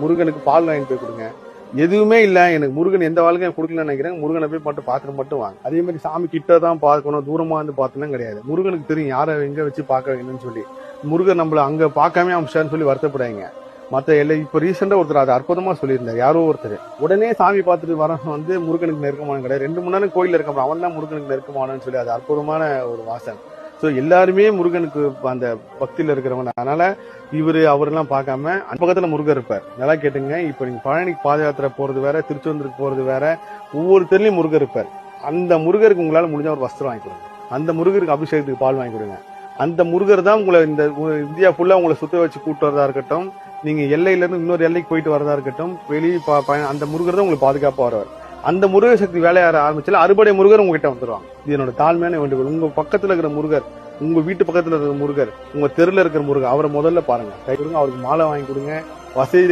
முருகனுக்கு பால் வாங்கி போய் கொடுங்க. எதுவுமே இல்ல எனக்கு முருகன் எந்த வாழ்க்கையும் கொடுக்கலன்னு நினைக்கிறேன். முருகனை போய் மட்டும் பார்த்துட்டு மட்டும் வாங்க. அதே மாதிரி சாமி கிட்ட தான் பார்க்கணும் தூரமா வந்து பார்த்தோம்னா கிடையாது. முருகனுக்கு தெரியும் யாரை எங்க வச்சு பார்க்க வேணும்னு சொல்லி. முருகன் நம்மள அங்க பார்க்காம அமிச்சான்னு சொல்லி வருத்தப்படாங்க மத்த எல்லை இப்ப ரீசெண்டா ஒருத்தர் அது அற்புதமா சொல்லியிருந்தார். யாரோ ஒருத்தர். உடனே சாமி பார்த்துட்டு வர வந்து முருகனுக்கு நெருக்கமான கிடையாது ரெண்டு மணி நேரம் கோயிலில் இருக்க அவன் தான் முருகனுக்கு நெருக்கமானன்னு சொல்லி அது அற்புதமான ஒரு வாசன். ஸோ எல்லாருமே முருகனுக்கு அந்த பக்தியில் இருக்கிறவங்க. அதனால இவர் அவரெல்லாம் பார்க்காம அந்த பக்கத்தில் முருகர் இருப்பார். நல்லா கேட்டுங்க. இப்போ நீங்கள் பழனிக்கு பாத யாத்திரை போகிறது வேற திருச்செந்தூருக்கு போகிறது வேற ஒவ்வொரு தெருலையும் முருகர் இருப்பார். அந்த முருகருக்கு உங்களால் முடிஞ்ச ஒரு வஸ்திரம் வாங்கி கொடுங்க. அந்த முருகருக்கு அபிஷேகத்துக்கு பால் வாங்கி கொடுங்க. அந்த முருகர் தான் உங்களை இந்த உ- இந்தியா ஃபுல்லாக உங்களை சுத்த வச்சு கூட்டு வரதா இருக்கட்டும். நீங்கள் எல்லையிலேருந்து இன்னொரு எல்லைக்கு போயிட்டு வரதா இருக்கட்டும். வெளியே பா அந்த முருகர் தான் உங்களுக்கு பாதுகாப்பாக வருவார். அந்த முருக சக்தி வேலையாற ஆரம்பிச்சால அறுபடை முருகர் உங்ககிட்ட வந்துடுவாங்க இது என்னோட தாழ்மையான வேண்டுகோள். உங்க பக்கத்துல இருக்கிற முருகர் உங்க வீட்டு பக்கத்துல இருக்கிற முருகர் உங்க தெருல இருக்கிற முருகர் அவரை முதல்ல பாருங்க. கை கொடுங்க அவருக்கு மாலை வாங்கி கொடுங்க. வசதி